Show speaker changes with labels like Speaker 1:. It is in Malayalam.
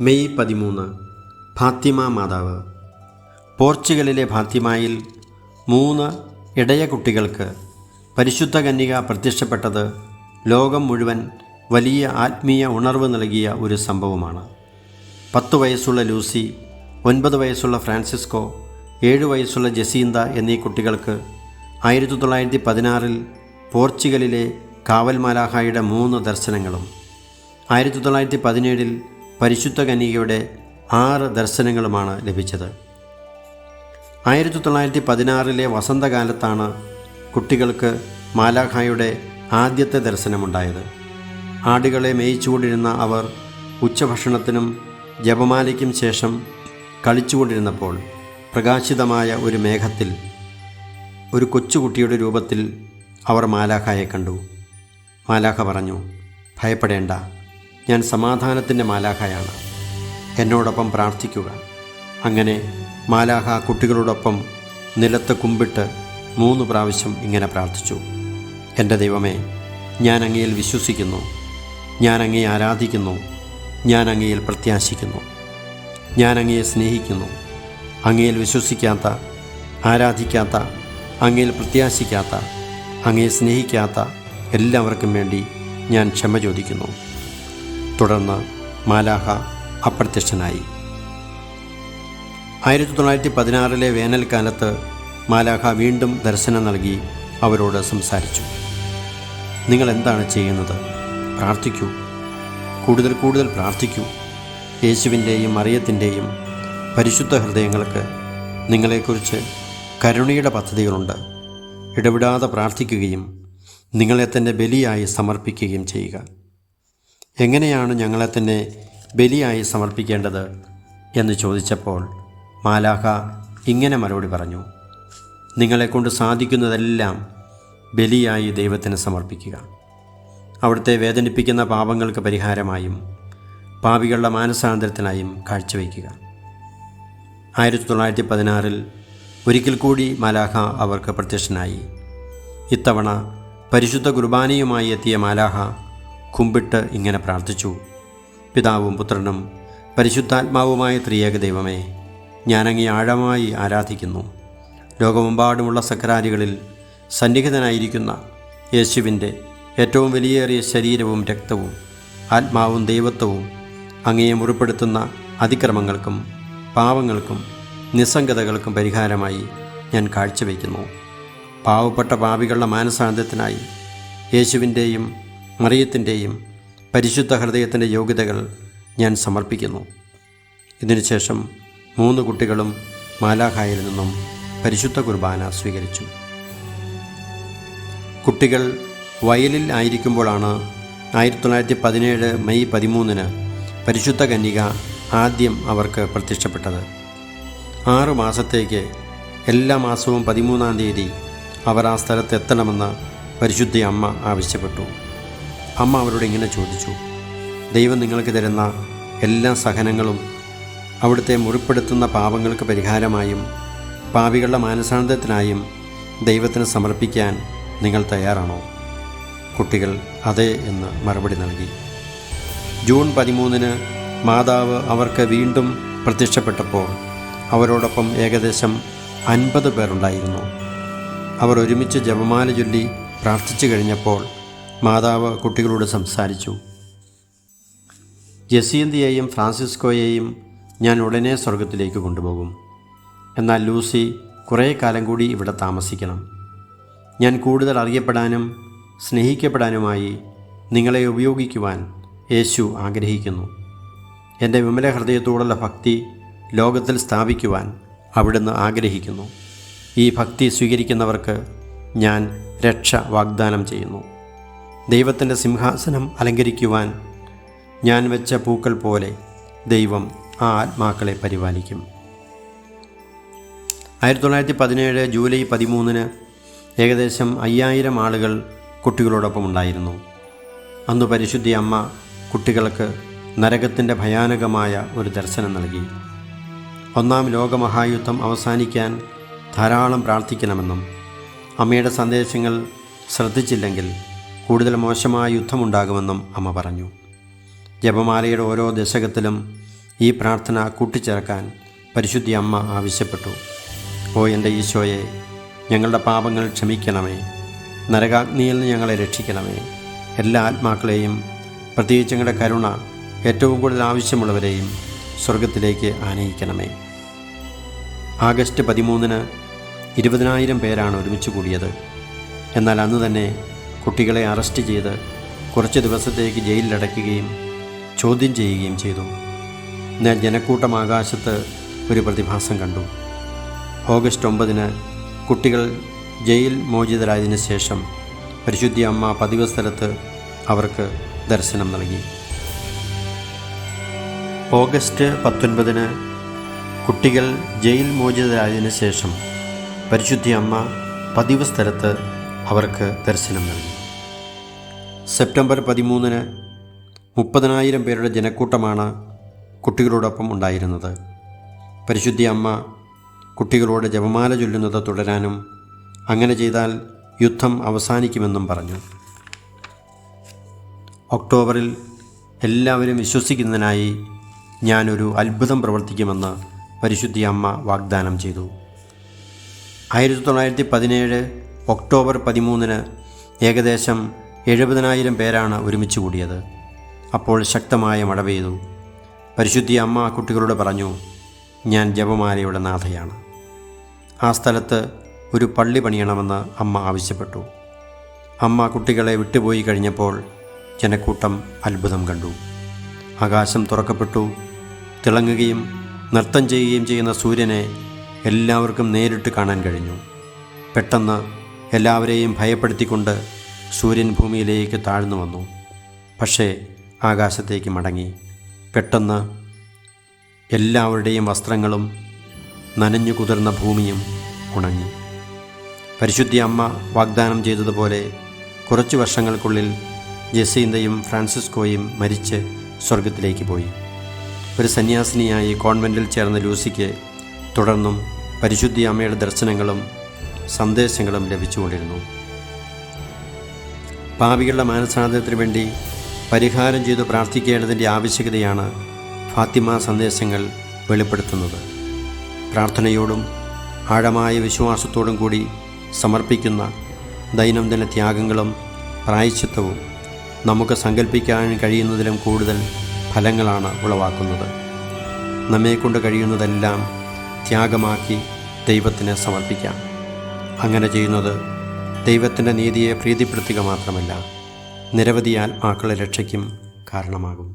Speaker 1: മെയ് പതിമൂന്ന്. ഫാത്തിമ മാതാവ്. പോർച്ചുഗലിലെ ഫാത്തിമയിൽ മൂന്ന് ഇടയ കുട്ടികൾക്ക് പരിശുദ്ധ കന്യക പ്രത്യക്ഷപ്പെട്ടത് ലോകം മുഴുവൻ വലിയ ആത്മീയ ഉണർവ് നൽകിയ ഒരു സംഭവമാണ്. പത്ത് വയസ്സുള്ള ലൂസി ഒൻപത് വയസ്സുള്ള ഫ്രാൻസിസ്കോ ഏഴ് വയസ്സുള്ള ജസീന്ത എന്നീ കുട്ടികൾക്ക് ആയിരത്തി തൊള്ളായിരത്തി പതിനാറിൽ പോർച്ചുഗലിലെ കാവൽ മാലാഹായുടെ മൂന്ന് ദർശനങ്ങളും ആയിരത്തി തൊള്ളായിരത്തി പതിനേഴിൽ പരിശുദ്ധ കന്യകയുടെ ആറ് ദർശനങ്ങളുമാണ് ലഭിച്ചത്. ആയിരത്തി തൊള്ളായിരത്തി പതിനാറിലെ വസന്തകാലത്താണ് കുട്ടികൾക്ക് മാലാഖായുടെ ആദ്യത്തെ ദർശനമുണ്ടായത്. ആടുകളെ മേയിച്ചുകൊണ്ടിരുന്ന അവർ ഉച്ചഭക്ഷണത്തിനും ജപമാലയ്ക്കും ശേഷം കളിച്ചുകൊണ്ടിരുന്നപ്പോൾ പ്രകാശിതമായ ഒരു മേഘത്തിൽ ഒരു കൊച്ചുകുട്ടിയുടെ രൂപത്തിൽ അവർ മാലാഖയെ കണ്ടു. മാലാഖ പറഞ്ഞു ഭയപ്പെടേണ്ട. ഞാൻ സമാധാനത്തിന്റെ മാലാഖയാണ്. എന്നോടൊപ്പം പ്രാർത്ഥിക്കുക. അങ്ങനെ മാലാഖ കുട്ടികളോടൊപ്പം നിലത്ത് കുമ്പിട്ട് മൂന്ന് പ്രാവശ്യം ഇങ്ങനെ പ്രാർത്ഥിച്ചു. എന്റെ ദൈവമേ ഞാൻ അങ്ങയിൽ വിശ്വസിക്കുന്നു. ഞാൻ അങ്ങയെ ആരാധിക്കുന്നു. ഞാൻ അങ്ങയിൽ പ്രത്യാശിക്കുന്നു. ഞാൻ അങ്ങയെ സ്നേഹിക്കുന്നു. അങ്ങയിൽ വിശ്വസിക്കാത്ത ആരാധിക്കാത്ത അങ്ങയിൽ പ്രത്യാശിക്കാത്ത അങ്ങയെ സ്നേഹിക്കാത്ത എല്ലാവർക്കും വേണ്ടി ഞാൻ ക്ഷമ ചോദിക്കുന്നു. തുടർന്ന് മാലാഹ അപ്രത്യക്ഷനായി. ആയിരത്തി തൊള്ളായിരത്തി പതിനാറിലെ വേനൽക്കാലത്ത് മാലാഹ വീണ്ടും ദർശനം നൽകി അവരോട് സംസാരിച്ചു. നിങ്ങൾ എന്താണ് ചെയ്യുന്നത്? പ്രാർത്ഥിക്കൂ. കൂടുതൽ കൂടുതൽ പ്രാർത്ഥിക്കൂ. യേശുവിന്റെയും മറിയത്തിന്റെയും പരിശുദ്ധ ഹൃദയങ്ങൾക്ക് നിങ്ങളെക്കുറിച്ച് കരുണയുടെ പദ്ധതികളുണ്ട്. ഇടപെടാതെ പ്രാർത്ഥിക്കുകയും നിങ്ങളെ തന്നെ ബലിയായി സമർപ്പിക്കുകയും ചെയ്യുക. എങ്ങനെയാണ് ഞങ്ങളെ തന്നെ ബലിയായി സമർപ്പിക്കേണ്ടത് എന്ന് ചോദിച്ചപ്പോൾ മാലാഹ ഇങ്ങനെ മറുപടി പറഞ്ഞു നിങ്ങളെക്കൊണ്ട് സാധിക്കുന്നതെല്ലാം ബലിയായി ദൈവത്തിന് സമർപ്പിക്കുക. അവിടുത്തെ വേദനിപ്പിക്കുന്ന പാപങ്ങൾക്ക് പരിഹാരമായും പാപികളുടെ മാനസാന്തരത്തിനായും കാഴ്ചവെക്കുക ആയിരത്തി തൊള്ളായിരത്തി പതിനാറിൽ ഒരിക്കൽ കൂടി മാലാഹ അവർക്ക് പ്രത്യക്ഷനായി. ഇത്തവണ പരിശുദ്ധ കുർബാനയുമായി എത്തിയ മാലാഹ കുമ്പിട്ട് ഇങ്ങനെ പ്രാർത്ഥിച്ചു. പിതാവും പുത്രനും പരിശുദ്ധാത്മാവുമായ ത്രിയേക ദൈവമേ ഞാനങ്ങി ആഴമായി ആരാധിക്കുന്നു. ലോകമെമ്പാടുമുള്ള സക്രാരികളിൽ സന്നിഹിതനായിരിക്കുന്ന യേശുവിന്റെ ഏറ്റവും വലിയേറിയ ശരീരവും രക്തവും ആത്മാവും ദൈവത്വവും അങ്ങയെ മുറിപ്പെടുത്തുന്ന അതിക്രമങ്ങൾക്കും പാവങ്ങൾക്കും നിസ്സംഗതകൾക്കും പരിഹാരമായി ഞാൻ കാഴ്ചവെക്കുന്നു പാവപ്പെട്ട പാപികളുടെ മാനസാന്തരത്തിനായി യേശുവിന്റെയും മറിയത്തിന്റെയും പരിശുദ്ധ ഹൃദയത്തിന്റെ യോഗ്യതകൾ ഞാൻ സമർപ്പിക്കുന്നു. ഇതിനുശേഷം മൂന്ന് കുട്ടികളും മാലാഖായിൽ നിന്നും പരിശുദ്ധ കുർബാന സ്വീകരിച്ചു. കുട്ടികൾ വയലിൽ ആയിരിക്കുമ്പോഴാണ് ആയിരത്തി തൊള്ളായിരത്തി പതിനേഴ് മെയ് പതിമൂന്നിന് പരിശുദ്ധ കന്യക ആദ്യം അവർക്ക് പ്രത്യക്ഷപ്പെട്ടത്. ആറു മാസത്തേക്ക് എല്ലാ മാസവും പതിമൂന്നാം തീയതി അവർ ആ സ്ഥലത്ത് എത്തണമെന്ന് പരിശുദ്ധ അമ്മ ആവശ്യപ്പെട്ടു. അമ്മ അവരോട് ഇങ്ങനെ ചോദിച്ചു ദൈവം നിങ്ങൾക്ക് തരുന്ന എല്ലാ സഹനങ്ങളും അവിടുത്തെ മുറിപ്പെടുത്തുന്ന പാപങ്ങൾക്ക് പരിഹാരമായും പാപികളുടെ മാനസാന്തത്തിനായും ദൈവത്തിന് സമർപ്പിക്കാൻ നിങ്ങൾ തയ്യാറാണോ? കുട്ടികൾ അതെ എന്ന് മറുപടി നൽകി. ജൂൺ പതിമൂന്നിന് മാതാവ് അവർക്ക് വീണ്ടും പ്രത്യക്ഷപ്പെട്ടപ്പോൾ അവരോടൊപ്പം ഏകദേശം അൻപത് പേരുണ്ടായിരുന്നു. അവർ ഒരുമിച്ച് ജപമാല ചൊല്ലി പ്രാർത്ഥിച്ചു കഴിഞ്ഞപ്പോൾ മാതാവ് കുട്ടികളോട് സംസാരിച്ചു. ജസീന്തിയെയും ഫ്രാൻസിസ്കോയെയും ഞാൻ ഉടനെ സ്വർഗത്തിലേക്ക് കൊണ്ടുപോകും. എന്നാൽ ലൂസി കുറേ കാലം കൂടി ഇവിടെ താമസിക്കണം. ഞാൻ കൂടുതൽ അറിയപ്പെടാനും സ്നേഹിക്കപ്പെടാനുമായി നിങ്ങളെ ഉപയോഗിക്കുവാൻ യേശു ആഗ്രഹിക്കുന്നു. എന്റെ വിമല ഹൃദയത്തോടുള്ള ഭക്തി ലോകത്തിൽ സ്ഥാപിക്കുവാൻ അവിടുന്ന് ആഗ്രഹിക്കുന്നു. ഈ ഭക്തി സ്വീകരിക്കുന്നവർക്ക് ഞാൻ രക്ഷ വാഗ്ദാനം ചെയ്യുന്നു. ദൈവത്തിന്റെ സിംഹാസനം അലങ്കരിക്കുവാൻ ഞാൻ വെച്ച പൂക്കൾ പോലെ ദൈവം ആ ആത്മാക്കളെ പരിപാലിക്കും. ആയിരത്തി തൊള്ളായിരത്തി പതിനേഴ് ജൂലൈ പതിമൂന്നിന് ഏകദേശം അയ്യായിരം ആളുകൾ കുട്ടികളോടൊപ്പം ഉണ്ടായിരുന്നു. അന്ന് പരിശുദ്ധി അമ്മ കുട്ടികൾക്ക് നരകത്തിന്റെ ഭയാനകമായ ഒരു ദർശനം നൽകി. ഒന്നാം ലോകമഹായുദ്ധം അവസാനിക്കാൻ ധാരാളം പ്രാർത്ഥിക്കണമെന്നും അമ്മയുടെ സന്ദേശങ്ങൾ ശ്രദ്ധിച്ചില്ലെങ്കിൽ കൂടുതൽ മോശമായ യുദ്ധമുണ്ടാകുമെന്നും അമ്മ പറഞ്ഞു. ജപമാലയുടെ ഓരോ ദശകത്തിലും ഈ പ്രാർത്ഥന കൂട്ടിച്ചേർക്കാൻ പരിശുദ്ധി അമ്മ ആവശ്യപ്പെട്ടു. ഓ എന്റെ ഈശോയെ ഞങ്ങളുടെ പാപങ്ങൾ ക്ഷമിക്കണമേ. നരകാഗ്നിയിൽ നിന്ന് ഞങ്ങളെ രക്ഷിക്കണമേ. എല്ലാ ആത്മാക്കളെയും പ്രത്യേകിച്ച് ഞങ്ങളുടെ കരുണ ഏറ്റവും കൂടുതൽ ആവശ്യമുള്ളവരെയും സ്വർഗത്തിലേക്ക് ആനയിക്കണമേ. ആഗസ്റ്റ് പതിമൂന്നിന് ഇരുപതിനായിരം പേരാണ് ഒരുമിച്ച് കൂടിയത്. എന്നാൽ അന്ന് തന്നെ കുട്ടികളെ അറസ്റ്റ് ചെയ്ത് കുറച്ച് ദിവസത്തേക്ക് ജയിലിലടയ്ക്കുകയും ചോദ്യം ചെയ്യുകയും ചെയ്തു. എന്നാൽ ജനക്കൂട്ടം ആകാശത്ത് ഒരു പ്രതിഭാസം കണ്ടു. ഓഗസ്റ്റ് ഒമ്പതിന് കുട്ടികൾ ജയിൽ മോചിതരായതിന് ശേഷം പരിശുദ്ധി അമ്മ പതിവ് സ്ഥലത്ത് അവർക്ക് ദർശനം നൽകി. ഓഗസ്റ്റ് പത്തൊൻപതിന് കുട്ടികൾ ജയിൽ മോചിതരായതിനു ശേഷം പരിശുദ്ധി അമ്മ പതിവ് സ്ഥലത്ത് അവർക്ക് ദർശനം നൽകി. സെപ്റ്റംബർ പതിമൂന്നിന് മുപ്പതിനായിരം പേരുടെ ജനക്കൂട്ടമാണ് കുട്ടികളോടൊപ്പം ഉണ്ടായിരുന്നത്. പരിശുദ്ധി അമ്മ കുട്ടികളോട് ജപമാല ചൊല്ലുന്നത് തുടരാനും അങ്ങനെ ചെയ്താൽ യുദ്ധം അവസാനിക്കുമെന്നും പറഞ്ഞു. ഒക്ടോബറിൽ എല്ലാവരും വിശ്വസിക്കുന്നതിനായി ഞാനൊരു അത്ഭുതം പ്രവർത്തിക്കുമെന്ന് പരിശുദ്ധി അമ്മ വാഗ്ദാനം ചെയ്തു. ആയിരത്തി തൊള്ളായിരത്തി പതിനേഴ് ഒക്ടോബർ പതിമൂന്നിന് ഏകദേശം എഴുപതിനായിരം പേരാണ് ഒരുമിച്ച് കൂടിയത്. അപ്പോൾ ശക്തമായ മഴ പെയ്തു. പരിശുദ്ധി അമ്മ കുട്ടികളോട് പറഞ്ഞു ഞാൻ ജപമാലയുടെ നാഥയാണ്. ആ സ്ഥലത്ത് ഒരു പള്ളി പണിയണമെന്ന് അമ്മ ആവശ്യപ്പെട്ടു. അമ്മ കുട്ടികളെ വിട്ടുപോയി കഴിഞ്ഞപ്പോൾ ജനക്കൂട്ടം അത്ഭുതം കണ്ടു. ആകാശം തുറക്കപ്പെട്ടു. തിളങ്ങുകയും നൃത്തം ചെയ്യുകയും ചെയ്യുന്ന സൂര്യനെ എല്ലാവർക്കും നേരിട്ട് കാണാൻ കഴിഞ്ഞു. പെട്ടെന്ന് എല്ലാവരെയും ഭയപ്പെടുത്തിക്കൊണ്ട് സൂര്യൻ ഭൂമിയിലേക്ക് താഴ്ന്നു വന്നു. പക്ഷേ ആകാശത്തേക്ക് മടങ്ങി. പെട്ടെന്ന് എല്ലാവരുടെയും വസ്ത്രങ്ങളും നനഞ്ഞു കുതിർന്ന ഭൂമിയും ഉണങ്ങി. പരിശുദ്ധി അമ്മ വാഗ്ദാനം ചെയ്തതുപോലെ കുറച്ചു വർഷങ്ങൾക്കുള്ളിൽ ജസീന്തയും ഫ്രാൻസിസ്കോയും മരിച്ച് സ്വർഗത്തിലേക്ക് പോയി. ഒരു സന്യാസിനിയായി കോൺവെന്റിൽ ചേർന്ന ലൂസിക്ക് തുടർന്നും പരിശുദ്ധി അമ്മയുടെ ദർശനങ്ങളും സന്ദേശങ്ങളും ലഭിച്ചുകൊണ്ടിരുന്നു. പാപികളുടെ മാനസാന്തരത്തിനു വേണ്ടി പരിഹാരം ചെയ്തു പ്രാർത്ഥിക്കേണ്ടതിന്റെ ആവശ്യകതയാണ് ഫാത്തിമ സന്ദേശങ്ങൾ വെളിപ്പെടുത്തുന്നത്. പ്രാർത്ഥനയോടും ആഴമായ വിശ്വാസത്തോടും കൂടി സമർപ്പിക്കുന്ന ദൈനംദിന ത്യാഗങ്ങളും പ്രായശ്ചിത്തവും നമുക്ക് സങ്കല്പിക്കാൻ കഴിയുന്നതിലും കൂടുതൽ ഫലങ്ങളാണ് ഉളവാക്കുന്നത്. നമ്മെക്കൊണ്ട് കഴിയുന്നതെല്ലാം ത്യാഗമാക്കി ദൈവത്തിന് സമർപ്പിക്കാം. അങ്ങനെ ചെയ്യുന്നത് ദൈവത്തിന്റെ നീതിയെ പ്രീതിപ്പെടുത്തുക മാത്രമല്ല നിരവധി ആത്മാക്കളെ രക്ഷയ്ക്കും കാരണമാകും.